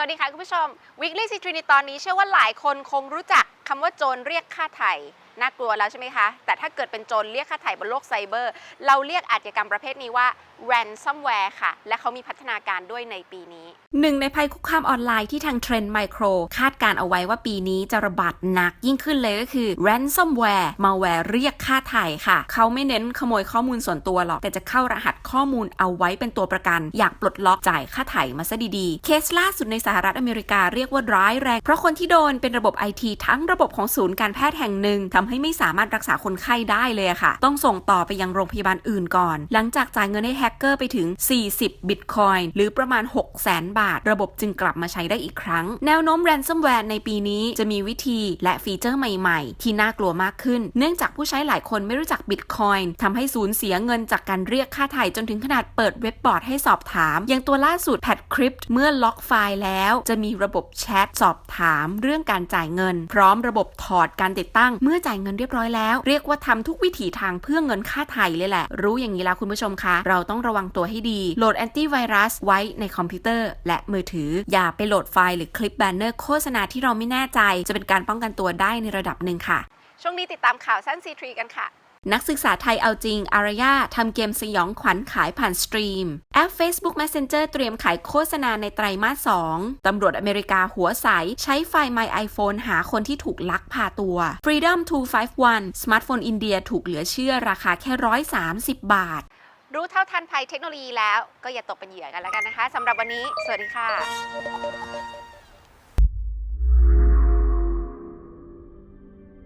วัสดีค่ะคุณผู้ชม Weekly c i t r i n ในตอนนี้เชื่อว่าหลายคนคงรู้จักคำว่าโจรเรียกค่าไถ่น่ากลัวแล้วใช่ไหมคะ แต่ถ้าเกิดเป็นโจรเรียกค่าไถ่บนโลกไซเบอร์ เราเรียกอาชญากรรมประเภทนี้ว่า ransomware ค่ะ และเขามีพัฒนาการด้วยในปีนี้ หนึ่งในภัยคุกคามออนไลน์ที่ทางเทรนด์ไมโครคาดการเอาไว้ว่าปีนี้จะระบาดหนักยิ่งขึ้นเลยก็คือ ransomware มาแวร์เรียกค่าไถ่ค่ะ เขาไม่เน้นขโมยข้อมูลส่วนตัวหรอก แต่จะเข้ารหัสข้อมูลเอาไว้เป็นตัวประกัน อยากปลดล็อกจ่ายค่าไถ่มาซะดีๆ เคสล่าสุดในสหรัฐอเมริกาเรียกว่าร้ายแรง เพราะคนที่โดนเป็นระบบไอทีทั้งระบบของศูนย์การแพทย์แห่งหนึ่งทำให้ไม่สามารถรักษาคนไข้ได้เลยค่ะ ต้องส่งต่อไปยังโรงพยาบาลอื่นก่อน หลังจากจ่ายเงินให้แฮกเกอร์ไปถึง 40 บิตคอยน์หรือประมาณ 6 0 0 0 0 0บาท ระบบจึงกลับมาใช้ได้อีกครั้ง แนวโน้ม ransomware ในปีนี้จะมีวิธีและฟีเจอร์ใหม่ๆ ที่น่ากลัวมากขึ้น เนื่องจากผู้ใช้หลายคนไม่รู้จักบิตคอยน์ทำให้สูญเสียเงินจากการเรียกค่าไถ่จนถึงขนาดเปิดเว็บบอร์ดให้สอบถาม อย่างตัวล่าสุด Pad Crypt เมื่อล็อกไฟล์แล้ว จะมีระบบแชทสอบถาม เรื่องการจ่ายเงิน พร้อมระบบถอดการติดตั้ง เมื่อจ่ายเงินเรียบร้อยแล้ว เรียกว่าทำทุกวิถีทางเพื่อเงินค่าไถ่เลยแหละ รู้อย่างนี้แล้วคุณผู้ชมคะ เราต้องต้องระวังตัวให้ดี โหลดแอนตี้ไวรัสไว้ในคอมพิวเตอร์ และมือถือ อย่าไปโหลดไฟล์หรือคลิปแบนเนอร์โฆษณาที่เราไม่แน่ใจ จะเป็นการป้องกันตัวได้ในระดับหนึ่งค่ะ ช่วงนี้ติดตามข่าวสั้น C3 กันค่ะนักศึกษาไทยเอาจริง อารยาทำเกมสยองขวัญขายผ่านสตรีม แอป Facebook Messenger เตรียมขายโฆษณาในไตรมาส 2 ตำรวจอเมริกาหัวใส ใช้ไฟล์ My iPhone หาคนที่ถูกลักพาตัว Freedom 251 สมาร์ทโฟนอินเดียถูกเหลือเชื่อราคาแค่ 130 บาท รู้เท่าทันภัยเทคโนโลยีแล้ว ก็อย่าตกเป็นเหยื่อกันแล้วกันนะคะสำหรับวันนี้ สวัสดีค่ะ